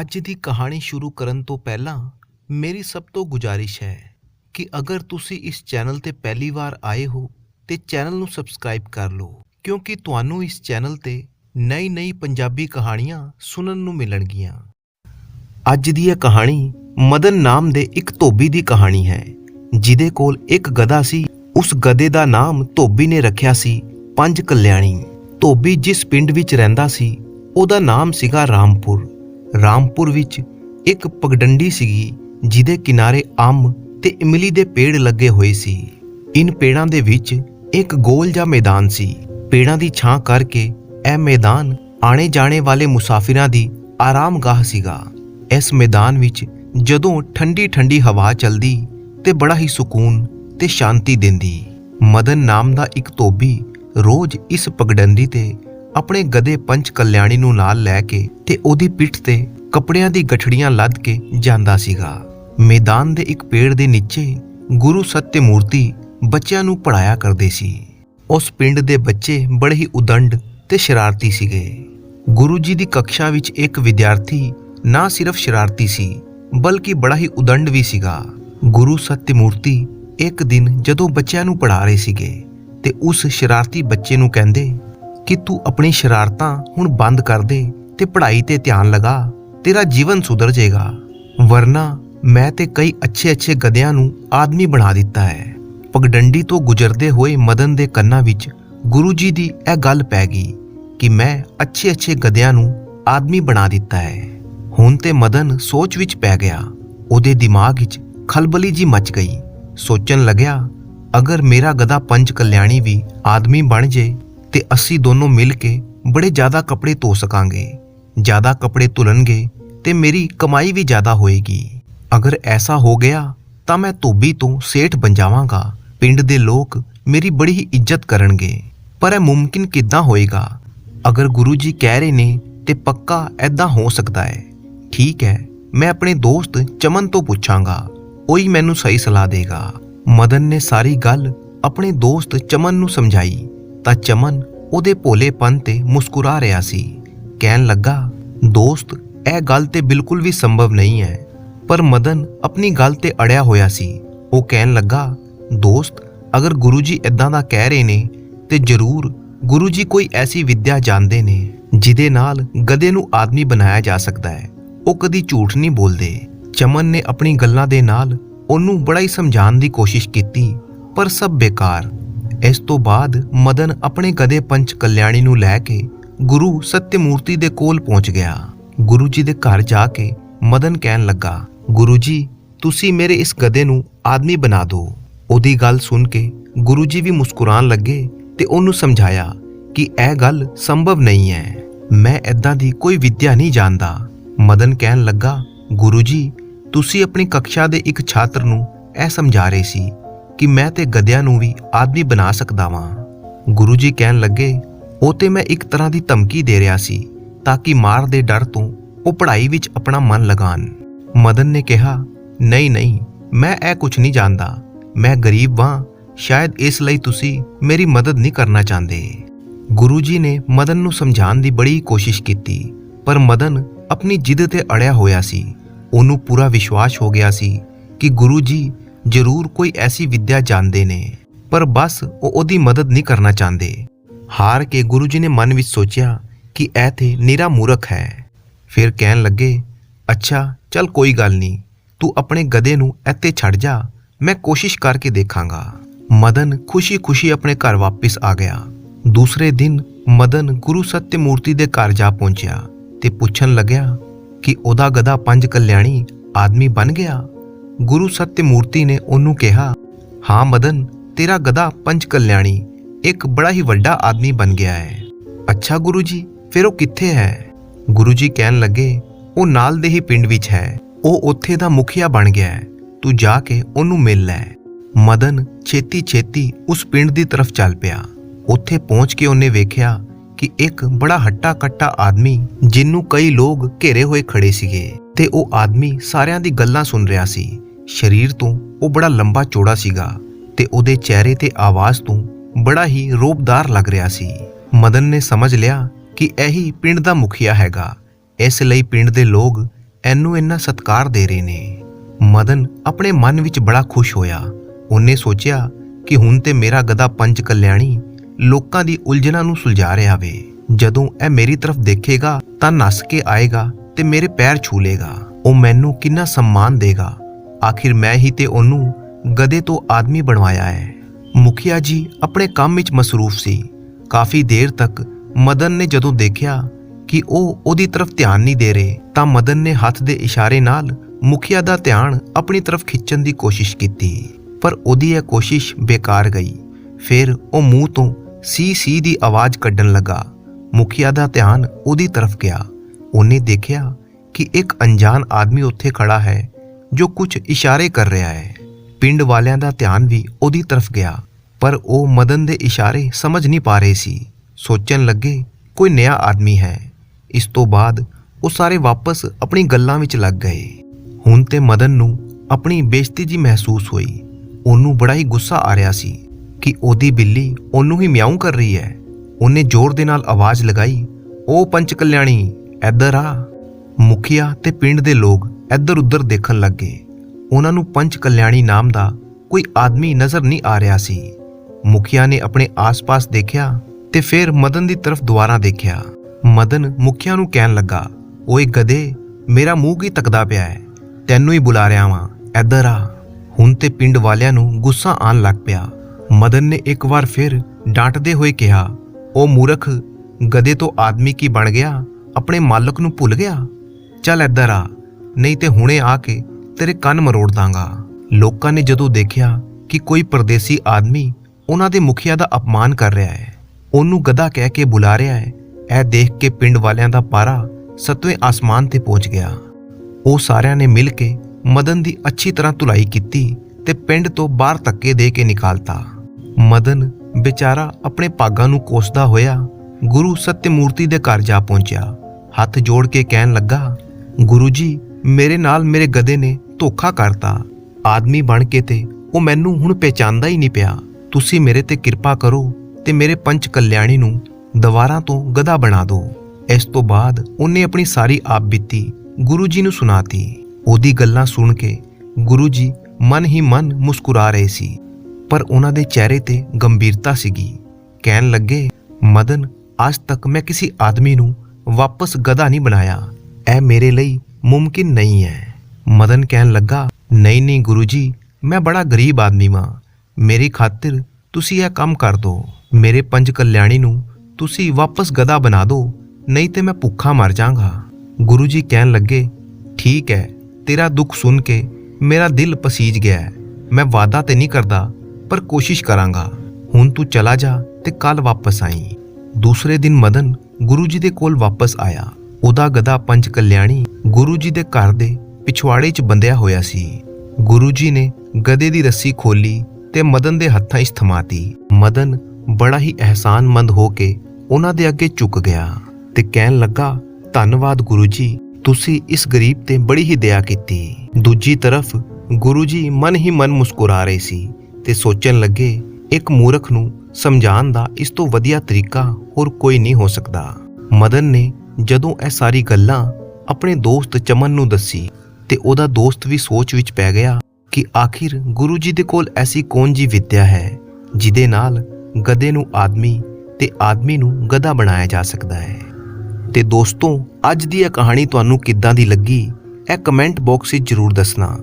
ਅੱਜ ਦੀ ਕਹਾਣੀ ਸ਼ੁਰੂ ਕਰਨ ਤੋਂ ਪਹਿਲਾਂ ਮੇਰੀ ਸਭ ਤੋਂ ਗੁਜ਼ਾਰਿਸ਼ ਹੈ ਕਿ ਅਗਰ ਤੁਸੀਂ ਇਸ ਚੈਨਲ ਤੇ ਪਹਿਲੀ ਵਾਰ ਆਏ ਹੋ ਤੇ ਚੈਨਲ ਨੂੰ ਸਬਸਕ੍ਰਾਈਬ ਕਰ ਲਓ, ਕਿਉਂਕਿ ਤੁਹਾਨੂੰ ਇਸ ਚੈਨਲ ਤੇ ਨਈ ਨਈ ਪੰਜਾਬੀ ਕਹਾਣੀਆਂ ਸੁਣਨ ਨੂੰ ਮਿਲਣਗੀਆਂ। ਅੱਜ ਦੀ ਇਹ ਕਹਾਣੀ ਮਦਨ ਨਾਮ ਦੇ ਇੱਕ ਧੋਬੀ ਦੀ ਕਹਾਣੀ ਹੈ, ਜਿਹਦੇ ਕੋਲ ਇੱਕ ਗਧਾ ਸੀ, ਉਸ ਗਧੇ ਦਾ ਨਾਮ ਧੋਬੀ ਨੇ ਰੱਖਿਆ ਸੀ, ਪੰਜ ਕਲਿਆਣੀ। ਧੋਬੀ ਜਿਸ ਪਿੰਡ ਵਿੱਚ ਰਹਿੰਦਾ ਸੀ, ਉਹਦਾ ਨਾਮ ਸੀਗਾ ਰਾਮਪੁਰ। ਰਾਮਪੁਰ ਵਿੱਚ ਇੱਕ ਪਗਡੰਡੀ ਸੀਗੀ, ਜਿਹਦੇ ਕਿਨਾਰੇ ਅੰਬ ਤੇ ਇਮਲੀ ਦੇ ਪੇੜ ਲੱਗੇ ਹੋਏ ਸੀ। ਇਨ ਪੇੜਾਂ ਦੇ ਵਿੱਚ ਇੱਕ ਗੋਲ ਜਿਹਾ ਮੈਦਾਨ ਸੀ। ਪੇੜਾਂ ਦੀ ਛਾਂ ਕਰਕੇ ਇਹ ਮੈਦਾਨ ਆਣੇ ਜਾਣੇ ਵਾਲੇ ਮੁਸਾਫਿਰਾਂ ਦੀ ਆਰਾਮਗਾਹ ਸੀਗਾ। ਇਸ ਮੈਦਾਨ ਵਿੱਚ ਜਦੋਂ ਠੰਡੀ ਠੰਡੀ ਹਵਾ ਚੱਲਦੀ ਤੇ ਬੜਾ ਹੀ ਸਕੂਨ ਤੇ ਸ਼ਾਂਤੀ ਦਿੰਦੀ। ਮਦਨ ਨਾਮ ਦਾ ਇੱਕ ਧੋਬੀ ਰੋਜ਼ ਇਸ ਪਗਡੰਡੀ ਤੇ ਆਪਣੇ ਗਦੇ ਪੰਚ ਕਲਿਆਣੀ ਨੂੰ ਨਾਲ ਲੈ ਕੇ ਤੇ ਉਹਦੀ ਪਿੱਠ ਤੇ ਕੱਪੜਿਆਂ ਦੀ ਗਠੜੀਆਂ ਲੱਦ ਕੇ ਜਾਂਦਾ ਸੀਗਾ। ਮੈਦਾਨ ਦੇ ਇੱਕ ਪੇੜ ਦੇ ਨੀਚੇ ਗੁਰੂ ਸੱਤਿ ਮੂਰਤੀ ਬੱਚਿਆਂ ਨੂੰ ਪੜਾਇਆ ਕਰਦੇ ਸੀ। ਉਸ ਪਿੰਡ ਦੇ ਬੱਚੇ ਬੜੇ ਹੀ ਉਦੰਡ ਤੇ ਸ਼ਰਾਰਤੀ ਸੀਗੇ। ਗੁਰੂ ਜੀ ਦੀ ਕਕਸ਼ਾ ਵਿੱਚ ਇੱਕ ਵਿਦਿਆਰਥੀ ਨਾ ਸਿਰਫ ਸ਼ਰਾਰਤੀ ਸੀ, ਬਲਕਿ ਬੜਾ ਹੀ ਉਦੰਡ ਵੀ ਸੀਗਾ। ਗੁਰੂ ਸੱਤਿ ਮੂਰਤੀ ਇੱਕ ਦਿਨ ਜਦੋਂ ਬੱਚਿਆਂ ਨੂੰ ਪੜ੍ਹਾ ਰਹੇ ਸੀਗੇ ਤੇ ਉਸ ਸ਼ਰਾਰਤੀ ਬੱਚੇ ਨੂੰ ਕਹਿੰਦੇ ਕਿ ਤੂੰ ਆਪਣੀ ਸ਼ਰਾਰਤਾਂ ਹੁਣ ਬੰਦ ਕਰ ਦੇ ਤੇ ਪੜ੍ਹਾਈ ਤੇ ਧਿਆਨ ਲਗਾ, ਤੇਰਾ ਜੀਵਨ ਸੁਧਰ ਜਾਏਗਾ। ਵਰਨਾ ਮੈਂ ਤੇ ਕਈ ਅੱਛੇ-ਅੱਛੇ ਗਧਿਆਂ ਨੂੰ ਆਦਮੀ ਬਣਾ ਦਿੱਤਾ ਹੈ। ਪਗਡੰਡੀ ਤੋਂ ਗੁਜ਼ਰਦੇ ਹੋਏ ਮਦਨ ਦੇ ਕੰਨਾਂ ਵਿੱਚ ਗੁਰੂ ਜੀ ਦੀ ਇਹ ਗੱਲ ਪੈ ਗਈ ਕਿ ਮੈਂ ਅੱਛੇ-ਅੱਛੇ ਗਧਿਆਂ ਨੂੰ ਆਦਮੀ ਬਣਾ ਦਿੱਤਾ ਹੈ। ਹੁਣ ਤੇ ਮਦਨ ਸੋਚ ਵਿੱਚ ਪੈ ਗਿਆ। ਉਹਦੇ ਦਿਮਾਗ ਵਿੱਚ ਖਲਬਲੀ ਜੀ ਮਚ ਗਈ। ਸੋਚਣ ਲੱਗਿਆ, ਅਗਰ ਮੇਰਾ ਗਧਾ ਪੰਜ ਕਲਿਆਣੀ ਵੀ ਆਦਮੀ ਬਣ ਜੇ ਤੇ ਅਸੀਂ ਦੋਨੋਂ ਮਿਲ ਕੇ ਬੜੇ ਜ਼ਿਆਦਾ ਕੱਪੜੇ ਧੋ ਸਕਾਂਗੇ, ਜ਼ਿਆਦਾ ਕੱਪੜੇ ਧੁਲਣਗੇ ਤੇ ਮੇਰੀ ਕਮਾਈ ਵੀ ਜ਼ਿਆਦਾ ਹੋਏਗੀ। ਅਗਰ ਐਸਾ ਹੋ ਗਿਆ ਤਾਂ ਮੈਂ ਧੋਬੀ ਤੋਂ ਸੇਠ ਬਣ ਜਾਵਾਂਗਾ। ਪਿੰਡ ਦੇ ਲੋਕ ਮੇਰੀ ਬੜੀ ਹੀ ਇੱਜ਼ਤ ਕਰਨਗੇ। ਪਰ ਇਹ ਮੁਮਕਿਨ ਕਿੱਦਾਂ ਹੋਏਗਾ? ਅਗਰ ਗੁਰੂ ਜੀ ਕਹਿ ਰਹੇ ਨੇ ਤੇ ਪੱਕਾ ਐਦਾਂ ਹੋ ਸਕਦਾ ਹੈ। ਠੀਕ ਹੈ, ਮੈਂ ਆਪਣੇ ਦੋਸਤ ਚਮਨ ਤੋਂ ਪੁੱਛਾਂਗਾ। ਉਹੀ ਮੈਨੂੰ ਸਹੀ ਸਲਾਹ ਦੇਗਾ। ਮਦਨ ਨੇ ਸਾਰੀ ਗੱਲ ਆਪਣੇ ਦੋਸਤ ਚਮਨ ਨੂੰ ਸਮਝਾਈ। ਤਾਂ ਚਮਨ ਉਹਦੇ ਭੋਲੇਪਨ ਤੇ ਮੁਸਕਰਾ ਰਿਹਾ ਸੀ। ਕਹਿਣ ਲੱਗਾ, ਦੋਸਤ, ਇਹ ਗੱਲ ਤੇ ਬਿਲਕੁਲ ਵੀ ਸੰਭਵ ਨਹੀਂ ਹੈ, ਪਰ ਮਦਨ ਆਪਣੀ ਗੱਲ ਤੇ ਅੜਿਆ ਹੋਇਆ ਸੀ। ਉਹ ਕਹਿਣ ਲੱਗਾ, ਦੋਸਤ, ਅਗਰ ਗੁਰੂ ਜੀ ਇਦਾਂ ਦਾ ਕਹਿ ਰਹੇ ਨੇ, ਤੇ ਜ਼ਰੂਰ ਗੁਰੂ ਜੀ ਕੋਈ ਐਸੀ ਵਿਦਿਆ ਜਾਣਦੇ ਨੇ, ਜਿਹਦੇ ਨਾਲ ਗਧੇ ਨੂੰ ਆਦਮੀ ਬਣਾਇਆ ਜਾ ਸਕਦਾ ਹੈ। ਉਹ ਕਦੀ ਝੂਠ ਨਹੀਂ ਬੋਲਦੇ। ਚਮਨ ਨੇ ਆਪਣੀ ਗੱਲਾਂ ਦੇ ਨਾਲ ਉਹਨੂੰ ਬੜਾ ਹੀ ਸਮਝਾਉਣ ਦੀ ਕੋਸ਼ਿਸ਼ ਕੀਤੀ, ਪਰ ਸਭ ਬੇਕਾਰ। ਇਸ ਤੋਂ ਬਾਅਦ ਮਦਨ ਆਪਣੇ ਗਦੇ ਪੰਚ ਕਲਿਆਣੀ ਨੂੰ ਲੈ ਕੇ ਗੁਰੂ ਸਤਿਮੂਰਤੀ ਦੇ ਕੋਲ ਪਹੁੰਚ ਗਿਆ। ਗੁਰੂ ਜੀ ਦੇ ਘਰ ਜਾ ਕੇ ਮਦਨ ਕਹਿਣ ਲੱਗਾ, ਗੁਰੂ ਜੀ, ਤੁਸੀਂ ਮੇਰੇ ਇਸ ਗਦੇ ਨੂੰ ਆਦਮੀ ਬਣਾ ਦਿਓ ਉਹਦੀ ਗੱਲ ਸੁਣ ਕੇ ਗੁਰੂ ਜੀ ਵੀ ਮੁਸਕਰਾਉਣ ਲੱਗੇ ਤੇ ਉਹਨੂੰ ਸਮਝਾਇਆ ਕਿ ਇਹ ਗੱਲ ਸੰਭਵ ਨਹੀਂ ਹੈ। ਮੈਂ ਐਦਾਂ ਦੀ ਕੋਈ ਵਿਦਿਆ ਨਹੀਂ ਜਾਣਦਾ। ਮਦਨ ਕਹਿਣ ਲੱਗਾ, ਗੁਰੂ ਜੀ, ਤੁਸੀਂ ਆਪਣੀ ਕਕਸ਼ਾ ਦੇ ਇੱਕ ਛਾਤਰ ਨੂੰ ਇਹ ਸਮਝਾ ਰਹੇ ਸੀ ਕਿ ਮੈਂ ਤੇ ਗਧਿਆਂ ਨੂੰ ਵੀ ਆਦਮੀ ਬਣਾ ਸਕਦਾ ਵਾਂ। ਗੁਰੂ ਜੀ ਕਹਿਣ ਲੱਗੇ, ਉਹ ਤੇ ਮੈਂ ਇੱਕ ਤਰ੍ਹਾਂ ਦੀ ਧਮਕੀ ਦੇ ਰਿਹਾ ਸੀ ਤਾਂ ਕਿ ਮਾਰ ਦੇ ਡਰ ਤੋਂ ਉਹ ਪੜ੍ਹਾਈ ਵਿੱਚ ਆਪਣਾ ਮਨ ਲਗਾਣ ਮਦਨ ਨੇ ਕਿਹਾ, ਨਹੀਂ ਨਹੀਂ, ਮੈਂ ਇਹ ਕੁਝ ਨਹੀਂ ਜਾਣਦਾ। ਮੈਂ ਗਰੀਬ ਵਾਂ, ਸ਼ਾਇਦ ਇਸ ਲਈ ਤੁਸੀਂ ਮੇਰੀ ਮਦਦ ਨਹੀਂ ਕਰਨਾ ਚਾਹੁੰਦੇ। ਗੁਰੂ ਜੀ ਨੇ ਮਦਨ ਨੂੰ ਸਮਝਾਉਣ ਦੀ ਬੜੀ ਕੋਸ਼ਿਸ਼ ਕੀਤੀ, ਪਰ ਮਦਨ ਆਪਣੀ ਜਿੱਦ ਤੇ ਅੜਿਆ ਹੋਇਆ ਸੀ। ਉਹਨੂੰ ਪੂਰਾ ਵਿਸ਼ਵਾਸ ਹੋ ਗਿਆ ਸੀ ਕਿ ਗੁਰੂ ਜੀ ਜ਼ਰੂਰ ਕੋਈ ਐਸੀ ਵਿੱਦਿਆ ਜਾਣਦੇ ਨੇ, ਪਰ ਬਸ ਉਹ ਉਹਦੀ ਮਦਦ ਨਹੀਂ ਕਰਨਾ ਚਾਹੁੰਦੇ। ਹਾਰ ਕੇ ਗੁਰੂ ਜੀ ਨੇ ਮਨ ਵਿੱਚ ਸੋਚਿਆ ਕਿ ਇਹ ਤੇ ਨਿਰਾ ਮੂਰਖ ਹੈ। ਫਿਰ ਕਹਿਣ ਲੱਗੇ, ਅੱਛਾ, ਚੱਲ ਕੋਈ ਗੱਲ ਨਹੀਂ, ਤੂੰ ਆਪਣੇ ਗਧੇ ਨੂੰ ਇੱਥੇ ਛੱਡ ਜਾ, ਮੈਂ ਕੋਸ਼ਿਸ਼ ਕਰਕੇ ਦੇਖਾਂਗਾ। ਮਦਨ ਖੁਸ਼ੀ-ਖੁਸ਼ੀ ਆਪਣੇ ਘਰ ਵਾਪਸ ਆ ਗਿਆ। ਦੂਸਰੇ ਦਿਨ ਮਦਨ ਗੁਰੂ ਸੱਤਿ ਮੂਰਤੀ ਦੇ ਘਰ ਜਾ ਪਹੁੰਚਿਆ ਤੇ ਪੁੱਛਣ ਲੱਗਿਆ ਕਿ ਉਹਦਾ ਗਧਾ ਪੰਜ ਕਲਿਆਣੀ ਆਦਮੀ ਬਣ ਗਿਆ। ਗੁਰੂ ਸਤਿਮੂਰਤੀ ਨੇ ਉਹਨੂੰ ਕਿਹਾ, ਹਾਂ ਮਦਨ, ਤੇਰਾ ਗਧਾ ਪੰਜ ਕਲਿਆਣੀ, ਇੱਕ ਬੜਾ ਹੀ ਵੱਡਾ ਆਦਮੀ ਬਣ ਗਿਆ ਹੈ। ਅੱਛਾ ਗੁਰੂ ਜੀ ਫਿਰ ਉਹ ਕਿੱਥੇ ਹੈ? ਗੁਰੂ ਜੀ ਕਹਿਣ ਲੱਗੇ, ਉਹ ਨਾਲ ਦੇ ਹੀ ਪਿੰਡ ਵਿੱਚ ਹੈ। ਉਹ ਉੱਥੇ ਦਾ ਮੁਖੀਆ ਬਣ ਗਿਆ ਹੈ। ਤੂੰ ਜਾ ਕੇ ਉਹਨੂੰ ਮਿਲ ਲੈ। ਮਦਨ ਛੇਤੀ ਛੇਤੀ ਉਸ ਪਿੰਡ ਦੀ ਤਰਫ ਚੱਲ ਪਿਆ। ਉੱਥੇ ਪਹੁੰਚ ਕੇ ਉਹਨੇ ਵੇਖਿਆ ਕਿ ਇੱਕ ਬੜਾ ਹੱਟਾ ਕੱਟਾ ਆਦਮੀ ਜਿਹਨੂੰ ਕਈ ਲੋਕ ਘੇਰੇ ਹੋਏ ਖੜੇ ਸੀਗੇ। ਤੇ ਉਹ ਆਦਮੀ ਸਾਰਿਆਂ ਦੀ ਗੱਲਾਂ ਸੁਣ ਰਿਹਾ ਸੀ। ਸਰੀਰ ਤੋਂ ਉਹ ਬੜਾ ਲੰਬਾ ਚੌੜਾ ਸੀਗਾ ਤੇ ਉਹਦੇ ਚਿਹਰੇ ਤੇ ਆਵਾਜ਼ ਤੋਂ ਬੜਾ ਹੀ ਰੋਬਦਾਰ ਲੱਗ ਰਿਹਾ ਸੀ। ਮਦਨ ਨੇ ਸਮਝ ਲਿਆ ਕਿ ਇਹੀ ਪਿੰਡ ਦਾ ਮੁਖੀਆ ਹੈਗਾ। ਇਸ ਲਈ ਪਿੰਡ ਦੇ ਲੋਕ ਇਹਨੂੰ ਇੰਨਾ ਸਤਿਕਾਰ ਦੇ ਰਹੇ ਨੇ। ਮਦਨ ਆਪਣੇ ਮਨ ਵਿੱਚ ਬੜਾ ਖੁਸ਼ ਹੋਇਆ। ਉਹਨੇ ਸੋਚਿਆ ਕਿ ਹੁਣ ਤੇ ਮੇਰਾ ਗਦਾ ਪੰਜ ਕਲਿਆਣੀ ਲੋਕਾਂ ਦੀ ਉਲਝਣਾਂ ਨੂੰ ਸੁਲਝਾ ਰਿਹਾ ਵੇ। ਜਦੋਂ ਇਹ ਮੇਰੀ ਤਰਫ ਦੇਖੇਗਾ ਤਾਂ ਨੱਸ ਕੇ ਆਏਗਾ ਤੇ ਮੇਰੇ ਪੈਰ ਛੂ ਲੇਗਾ। ਉਹ ਮੈਨੂੰ ਕਿੰਨਾ ਸਨਮਾਨ ਦੇਗਾ। ਆਖਿਰ ਮੈਂ ਹੀ ਤੇ ਉਹਨੂੰ ਗਧੇ ਤੋਂ ਆਦਮੀ ਬਣਵਾਇਆ ਹੈ। ਮੁਖੀਆ ਜੀ ਆਪਣੇ ਕੰਮ ਵਿੱਚ ਮਸਰੂਫ ਸੀ। ਕਾਫੀ ਦੇਰ ਤੱਕ ਮਦਨ ਨੇ ਜਦੋਂ ਦੇਖਿਆ ਕਿ ਉਹ ਉਹਦੀ ਤਰਫ ਧਿਆਨ ਨਹੀਂ ਦੇ ਰਹੇ, ਤਾਂ ਮਦਨ ਨੇ ਹੱਥ ਦੇ ਇਸ਼ਾਰੇ ਨਾਲ ਮੁਖੀਆ ਦਾ ਧਿਆਨ ਆਪਣੀ ਤਰਫ ਖਿੱਚਣ ਦੀ ਕੋਸ਼ਿਸ਼ ਕੀਤੀ। ਪਰ ਉਹਦੀ ਇਹ ਕੋਸ਼ਿਸ਼ ਬੇਕਾਰ ਗਈ। ਫਿਰ ਉਹ ਮੂੰਹ ਤੋਂ ਸੀ ਸੀ ਦੀ ਆਵਾਜ਼ ਕੱਢਣ ਲੱਗਾ। ਮੁਖੀਆ ਦਾ ਧਿਆਨ ਉਹਦੀ ਤਰਫ ਗਿਆ। ਉਹਨੇ ਦੇਖਿਆ ਕਿ ਇੱਕ ਅਣਜਾਣ ਆਦਮੀ ਉੱਥੇ ਖੜਾ ਹੈ, ਜੋ ਕੁਝ ਇਸ਼ਾਰੇ ਕਰ ਰਿਹਾ ਹੈ। ਪਿੰਡ ਵਾਲਿਆਂ ਦਾ ਧਿਆਨ ਵੀ ਉਹਦੀ ਤਰਫ ਗਿਆ, ਪਰ ਉਹ ਮਦਨ ਦੇ ਇਸ਼ਾਰੇ ਸਮਝ ਨਹੀਂ ਪਾ ਰਹੇ ਸੀ। ਸੋਚਣ ਲੱਗੇ, ਕੋਈ ਨਿਆ ਆਦਮੀ ਹੈ। ਇਸ ਤੋਂ ਬਾਅਦ ਉਹ ਸਾਰੇ ਵਾਪਸ ਆਪਣੀ ਗੱਲਾਂ ਵਿੱਚ ਲੱਗ ਗਏ। ਹੁਣ ਤੇ ਮਦਨ ਨੂੰ ਆਪਣੀ ਬੇਇੱਜ਼ਤੀ ਜੀ ਮਹਿਸੂਸ ਹੋਈ। ਉਹਨੂੰ ਬੜਾ ਹੀ ਗੁੱਸਾ ਆ ਰਿਹਾ ਸੀ ਕਿ ਉਹਦੀ ਬਿੱਲੀ ਉਹਨੂੰ ਹੀ ਮਿਆਉਂ ਕਰ ਰਹੀ ਹੈ। ਉਹਨੇ ਜ਼ੋਰ ਦੇ ਨਾਲ ਆਵਾਜ਼ ਲਗਾਈ, ਉਹ ਪੰਚ ਕਲਿਆਣੀ ਇੱਧਰ ਆ। ਮੁਖੀਆ ਤੇ ਪਿੰਡ ਦੇ ਲੋਕ ਇੱਧਰ ਉੱਧਰ ਦੇਖਣ ਲੱਗੇ ਉਹਨਾਂ ਨੂੰ ਪੰਚ ਕਲਿਆਣੀ ਨਾਮ ਦਾ ਕੋਈ ਆਦਮੀ ਨਜ਼ਰ ਨਹੀਂ ਆ ਰਿਹਾ ਸੀ। ਮੁਖੀਆ ਨੇ ਆਪਣੇ ਆਸ-ਪਾਸ ਦੇਖਿਆ ਤੇ ਫਿਰ ਮਦਨ ਦੀ ਤਰਫ ਦੁਬਾਰਾ ਦੇਖਿਆ। ਮਦਨ ਮੁਖੀਆ ਨੂੰ ਕਹਿਣ ਲੱਗਾ, ਓਏ ਗਦੇ ਮੇਰਾ ਮੂੰਹ ਕੀ ਤੱਕਦਾ ਪਿਆ ਹੈ? ਤੈਨੂੰ ਹੀ ਬੁਲਾ ਰਿਹਾ ਵਾਂ। ਇੱਧਰ ਆ। ਹੁਣ ਤੇ ਪਿੰਡ ਵਾਲਿਆਂ ਨੂੰ ਗੁੱਸਾ ਆਣ ਲੱਗ ਪਿਆ। ਮਦਨ ਨੇ ਇੱਕ ਵਾਰ ਫਿਰ ਡਾਂਟਦੇ ਹੋਏ ਕਿਹਾ ਉਹ ਮੂਰਖ ਗਦੇ ਤੋਂ ਆਦਮੀ ਕੀ ਬਣ ਗਿਆ? ਆਪਣੇ ਮਾਲਕ ਨੂੰ ਭੁੱਲ ਗਿਆ? ਚੱਲ ਇੱਧਰ ਆ। ਨਹੀਂ ਤੇ ਹੁਣੇ ਆ ਕੇ ਤੇਰੇ ਕੰਨ ਮਰੋੜ ਦਾਂਗਾ। ਲੋਕਾਂ ਨੇ ਜਦੋਂ ਦੇਖਿਆ ਕਿ ਕੋਈ ਪਰਦੇਸੀ ਆਦਮੀ ਉਹਨਾਂ ਦੇ ਮੁਖੀਆ ਦਾ ਅਪਮਾਨ ਕਰ ਰਿਹਾ ਹੈ, ਉਹਨੂੰ ਗਧਾ ਕਹਿ ਕੇ ਬੁਲਾ ਰਿਹਾ ਹੈ, ਇਹ ਦੇਖ ਕੇ ਪਿੰਡ ਵਾਲਿਆਂ ਦਾ ਪਾਰਾ ਸਤਵੇਂ ਆਸਮਾਨ ਤੇ ਪਹੁੰਚ ਗਿਆ। ਉਹ ਸਾਰਿਆਂ ਨੇ ਮਿਲ ਕੇ ਮਦਨ ਦੀ ਅੱਛੀ ਤਰ੍ਹਾਂ ਧੁਲਾਈ ਕੀਤੀ ਤੇ ਪਿੰਡ ਤੋਂ ਬਾਹਰ ਧੱਕੇ ਦੇ ਕੇ ਨਿਕਾਲਤਾ। ਮਦਨ ਵਿਚਾਰਾ ਆਪਣੇ ਭਾਗਾਂ ਨੂੰ ਕੋਸਦਾ ਹੋਇਆ ਗੁਰੂ ਸਤਿਮੂਰਤੀ ਦੇ ਘਰ ਜਾ ਪਹੁੰਚਿਆ। ਹੱਥ ਜੋੜ ਕੇ ਕਹਿਣ ਲੱਗਾ, ਗੁਰੂ ਜੀ, ਮੇਰੇ ਨਾਲ ਮੇਰੇ ਗਧੇ ਨੇ ਧੋਖਾ ਕਰਤਾ। ਆਦਮੀ ਬਣ ਕੇ ਤੇ ਉਹ ਮੈਨੂੰ ਹੁਣ ਪਹਿਚਾਨਦਾ ਹੀ ਨਹੀਂ ਪਿਆ। ਤੁਸੀਂ ਮੇਰੇ ਤੇ ਕਿਰਪਾ ਕਰੋ ਤੇ ਮੇਰੇ ਪੰਚ ਕਲਿਆਣੀ ਨੂੰ ਦੁਬਾਰਾ ਤੋਂ ਗਧਾ ਬਣਾ ਦਿਓ। ਇਸ ਤੋਂ ਬਾਅਦ ਉਹਨੇ ਆਪਣੀ ਸਾਰੀ ਆਪ ਬੀਤੀ, ਗੁਰੂ ਜੀ ਨੂੰ ਸੁਣਾਤੀ। ਉਹਦੀ ਗੱਲਾਂ ਸੁਣ ਕੇ ਗੁਰੂ ਜੀ ਮਨ ਹੀ ਮਨ ਮੁਸਕਰਾ ਰਹੇ ਸੀ, ਪਰ ਉਹਨਾਂ ਦੇ ਚਿਹਰੇ ਤੇ ਗੰਭੀਰਤਾ ਸੀਗੀ। ਕਹਿਣ ਲੱਗੇ, ਮਦਨ, ਅੱਜ ਤੱਕ ਮੈਂ ਕਿਸੇ ਆਦਮੀ ਨੂੰ ਵਾਪਸ ਗਧਾ ਨਹੀਂ ਬਣਾਇਆ। ਇਹ ਮੇਰੇ ਲਈ ਮੁਮਕਿਨ ਨਹੀਂ ਹੈ। ਮਦਨ ਕਹਿਣ ਲੱਗਾ, ਨਹੀਂ ਨਹੀਂ ਗੁਰੂ ਜੀ, ਮੈਂ ਬੜਾ ਗਰੀਬ ਆਦਮੀ ਵਾਂ। ਮੇਰੀ ਖਾਤਰ ਤੁਸੀਂ ਇਹ ਕੰਮ ਕਰ ਦਿਓ ਮੇਰੇ ਪੰਜ ਕਲਿਆਣੀ ਨੂੰ ਤੁਸੀਂ ਵਾਪਸ ਗਧਾ ਬਣਾ ਦਿਓ ਨਹੀਂ ਤੇ ਮੈਂ ਭੁੱਖਾ ਮਰ ਜਾਵਾਂਗਾ। ਗੁਰੂ ਜੀ ਕਹਿਣ ਲੱਗੇ, ਠੀਕ ਹੈ, ਤੇਰਾ ਦੁੱਖ ਸੁਣ ਕੇ ਮੇਰਾ ਦਿਲ ਪਸੀਜ ਗਿਆ ਮੈਂ ਵਾਅਦਾ ਤੇ ਨਹੀਂ ਕਰਦਾ, ਪਰ ਕੋਸ਼ਿਸ਼ ਕਰਾਂਗਾ। ਹੁਣ ਤੂੰ ਚਲਾ ਜਾ ਤੇ ਕੱਲ ਵਾਪਸ ਆਈ। ਦੂਸਰੇ ਦਿਨ ਮਦਨ ਗੁਰੂ ਜੀ ਦੇ ਕੋਲ ਵਾਪਸ ਆਇਆ। ਉਹਦਾ ਗਧਾ ਪੰਜ ਕਲਿਆਣੀ ਗੁਰੂ ਜੀ ਦੇ ਘਰ ਦੇ ਪਿਛਵਾੜੇ 'ਚ ਬੰਦਿਆ ਹੋਇਆ ਸੀ। ਗੁਰੂ ਜੀ ਨੇ ਗਧੇ ਦੀ ਰੱਸੀ ਖੋਲੀ ਤੇ ਮਦਨ ਦੇ ਹੱਥਾਂ 'ਚ ਥਮਾਤੀ ਮਦਨ ਬੜਾ ਹੀ ਅਹਿਸਾਨਮੰਦ ਹੋ ਕੇ ਉਹਨਾਂ ਦੇ ਅੱਗੇ ਝੁਕ ਗਿਆ ਤੇ ਕਹਿਣ ਲੱਗਾ, ਧੰਨਵਾਦ ਗੁਰੂ ਜੀ, ਤੁਸੀਂ ਇਸ ਗਰੀਬ ਤੇ ਬੜੀ ਹੀ ਦਇਆ ਕੀਤੀ। ਦੂਜੀ ਤਰਫ ਗੁਰੂ ਜੀ ਮਨ ਹੀ ਮਨ ਮੁਸਕਰਾ ਰਹੇ ਸੀ ਤੇ ਸੋਚਣ ਲੱਗੇ, ਇੱਕ ਮੂਰਖ ਨੂੰ ਸਮਝਾਉਣ ਦਾ ਇਸ ਤੋਂ ਵਧੀਆ ਤਰੀਕਾ ਹੋਰ ਕੋਈ ਨਹੀਂ ਹੋ ਸਕਦਾ। ਮਦਨ ਨੇ ਜਦੋਂ ਇਹ ਸਾਰੀ ਗੱਲਾਂ ਆਪਣੇ ਦੋਸਤ ਚਮਨ ਨੂੰ ਦੱਸੀ ਤੇ ਉਹਦਾ ਦੋਸਤ ਵੀ ਸੋਚ ਵਿੱਚ ਪੈ ਗਿਆ ਕਿ ਆਖਿਰ ਗੁਰੂ ਜੀ ਦੇ ਕੋਲ ਐਸੀ ਕੌਣ ਜੀ ਵਿੱਦਿਆ ਹੈ, ਜਿਹਦੇ ਨਾਲ ਗਧੇ ਨੂੰ ਆਦਮੀ ਤੇ ਆਦਮੀ ਨੂੰ ਗਧਾ ਬਣਾਇਆ ਜਾ ਸਕਦਾ ਹੈ। ਤੇ ਦੋਸਤੋ, ਅੱਜ ਦੀ ਇਹ ਕਹਾਣੀ ਤੁਹਾਨੂੰ ਕਿੱਦਾਂ ਦੀ ਲੱਗੀ, ਇਹ ਕਮੈਂਟ ਬਾਕਸ ਵਿੱਚ ਜਰੂਰ ਦੱਸਣਾ।